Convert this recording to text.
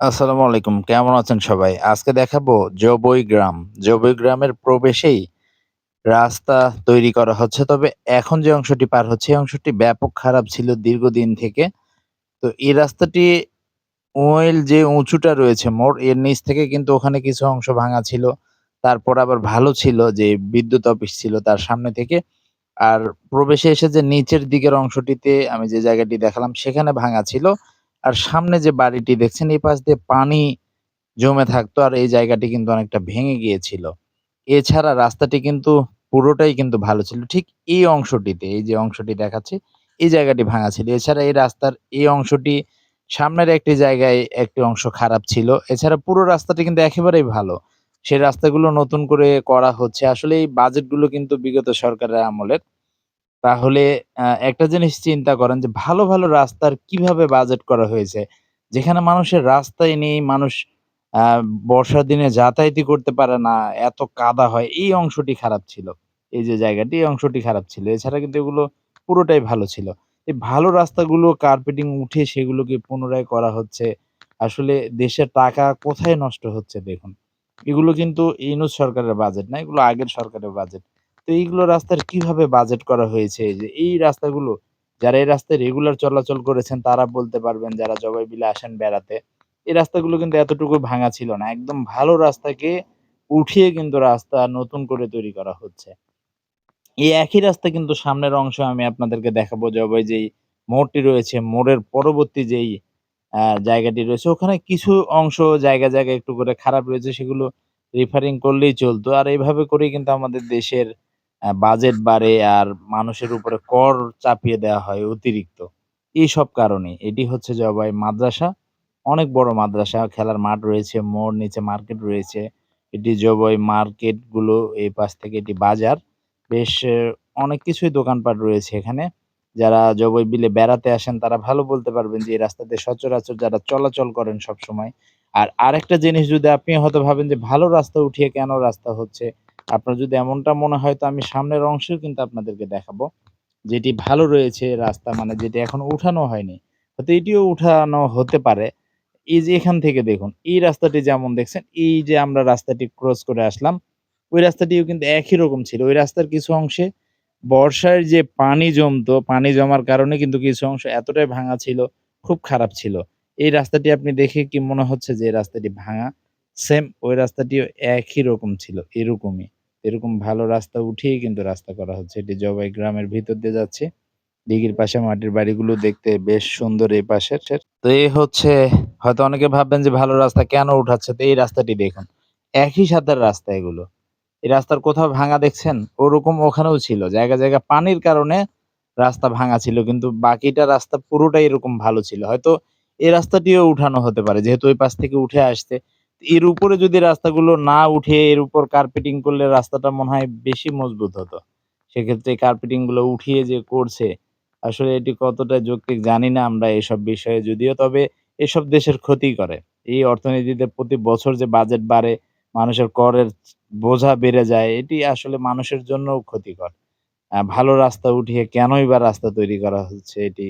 আসসালামু আলাইকুম। কেমন আছেন সবাই? আজকে দেখাবো জবই গ্রাম। জবই গ্রামের প্রবেশেই রাস্তা তৈরি করা হচ্ছে। তবে এখন যে অংশটি পার হচ্ছে, এই অংশটি ব্যাপক খারাপ ছিল দীর্ঘদিন থেকে। তো এই রাস্তাটি ওইল যে উঁচুটা রয়েছে মোড়, এর নিচ থেকে কিন্তু ওখানে কিছু অংশ ভাঙা ছিল। তারপর আবার ভালো ছিল যে বিদ্যুৎ অফিস ছিল তার সামনে থেকে। আর প্রবেশে এসে যে নিচের দিকের অংশটিতে আমি যে জায়গাটি দেখালাম, সেখানে ভাঙা ছিল। আর সামনে যে বাড়িটি দেখছেন এই পাশ দিয়ে পানি জমে থাকতো আর এই জায়গাটি কিন্তু অনেকটা ভেঙে গিয়েছিল। এছাড়া রাস্তাটি কিন্তু পুরোটাই কিন্তু ভালো ছিল। ঠিক এই অংশটিতে, এই যে অংশটি দেখাচ্ছি, এই জায়গাটি ভাঙা ছিল। এছাড়া এই রাস্তার এই অংশটি সামনের একটি জায়গায় একটি অংশ খারাপ ছিল। এছাড়া পুরো রাস্তাটি কিন্তু একেবারেই ভালো। সেই রাস্তাগুলো নতুন করে করা হচ্ছে। আসলে এই বাজেটগুলো কিন্তু বিগত সরকারের আমলের। তাহলে আ একটা জিনিস চিন্তা করেন যে ভালো, ভালো রাস্তার কীভাবে বাজেট করা হয়েছে? যেখানে মানুষের রাস্তাই নেই, মানুষ বর্ষার দিনে যাতায়াতই করতে পারে না, এত কাদা হয়, এই অংশটি খারাপ ছিল। এই যে জায়গাটি, এই অংশটি খারাপ ছিল। এছাড়া কিন্তু এগুলো পুরোটাই ভালো ছিল। এই ভালো রাস্তাগুলো কার্পেটিং উঠে সেগুলোকে পুনরায় করা হচ্ছে। আসলে দেশের টাকা কোথায় নষ্ট হচ্ছে দেখুন। এগুলো কিন্তু ইউনূস সরকারের বাজেট না, এগুলো আগের সরকারের বাজেট। তো এইগুলো রাস্তার কীভাবে বাজেট করা হয়েছে? যে এই রাস্তাগুলো যারা এই রাস্তায় রেগুলার চলাচল করেছেন তারা বলতে পারবেন যারা জবাই বিলে আসেন বেড়াতে। এই রাস্তাগুলো কিন্তু এতটুকু ভাঙা ছিল না। একদম ভালো রাস্তাকে উঠিয়ে কিন্তু রাস্তা নতুন করে তৈরি করা হচ্ছে। এই একই রাস্তা কিন্তু সামনের অংশ আমি আপনাদেরকে দেখাবো জবাই যেই মোড়টি রয়েছে, মোড়ের পরবর্তী যেই জায়গাটি রয়েছে ওখানে কিছু অংশ জায়গা জায়গা একটু করে খারাপ রয়েছে সেগুলো রিফারিং করলেই চলতো। আর এইভাবে করেই কিন্তু আমাদের দেশের বাজেট বাড়ে আর মানুষের উপরে কর চাপিয়ে দেওয়া হয় অতিরিক্ত। এইসব কারণে। এটি হচ্ছে জবাই মাদ্রাসা। অনেক বড় মাদ্রাসা, খেলার মাঠ রয়েছে, মোড় নিচে মার্কেট রয়েছে। এটি জবাই মার্কেটগুলো এই পাশ থেকে এটি বাজার। বেশ অনেক কিছুই দোকানপাট রয়েছে এখানে। যারা জবাই বিলে বেড়াতে আসেন তারা ভালো বলতে পারবেন যে এই রাস্তা দিয়ে সচরাচর যারা চলাচল করেন সবসময়। আর আরেকটা জিনিস যদি আপনি হয়তো ভাবেন যে ভালো রাস্তা উঠিয়ে কেন রাস্তা হচ্ছে? আপনার যদি এমনটা মনে হয় তো আমি সামনের অংশেও কিন্তু আপনাদেরকে দেখাবো। যেটি ভালো রয়েছে রাস্তা মানে যেটি এখন উঠানো হয়নি। হয়তো এটিও উঠানো হতে পারে। এই যে এখান থেকে দেখুন, এই রাস্তাটি যেমন দেখছেন, এই যে আমরা রাস্তাটি ক্রস করে আসলাম, ওই রাস্তাটিও কিন্তু একই রকম ছিল। ওই রাস্তার কিছু অংশে বর্ষায় যে পানি জমতো, পানি জমার কারণে কিন্তু কিছু অংশ এতটাই ভাঙা ছিল, খুব খারাপ ছিল। এই রাস্তাটি আপনি দেখে কি মনে হচ্ছে যে রাস্তাটি ভাঙা? সেম ওই রাস্তাটিও একই রকম ছিল, এরকমই। এরকম ভালো রাস্তা উঠিয়েই কিন্তু রাস্তা করা হচ্ছে। এটি জবাই গ্রামের ভিতর দিয়ে যাচ্ছে। দিঘির পাশে মাটির বাড়িগুলো দেখতে বেশ সুন্দর এই পাশের। তো এই হচ্ছে হয়তো অনেকে ভাববেন যে ভালো রাস্তা কেন উঠাচ্ছে? তো এই রাস্তাটি দেখুন। একই সাথের রাস্তা এগুলো। এই রাস্তার কোথাও ভাঙা দেখছেন? ওরকম ওখানেও ছিল। জায়গা জায়গা পানির কারণে রাস্তা ভাঙা ছিল। কিন্তু বাকিটা রাস্তা পুরোটাই এরকম ভালো ছিল। হয়তো এই রাস্তাটিও উঠানো হতে পারে। যেহেতু ওই পাশ থেকে উঠে আসছে। এর উপরে যদি রাস্তাগুলো না উঠে এর উপর কার্পেটিং করলে রাস্তাটা মনে হয় বেশি মজবুত হতো। সেক্ষেত্রে কার্পেটিংগুলো উঠিয়ে যে করছে, আসলে এটি কতটা যৌক্তিক জানি না আমরা এসব বিষয়ে যদিও তবে এসব দেশের ক্ষতি করে। এই অর্থনীতিতে প্রতি বছর যে বাজেট বাড়ে, মানুষের করের বোঝা বেড়ে যায়, এটি আসলে মানুষের জন্যও ক্ষতিকর। ভালো রাস্তা উঠিয়ে কেনই বা রাস্তা তৈরি করা হচ্ছে এটি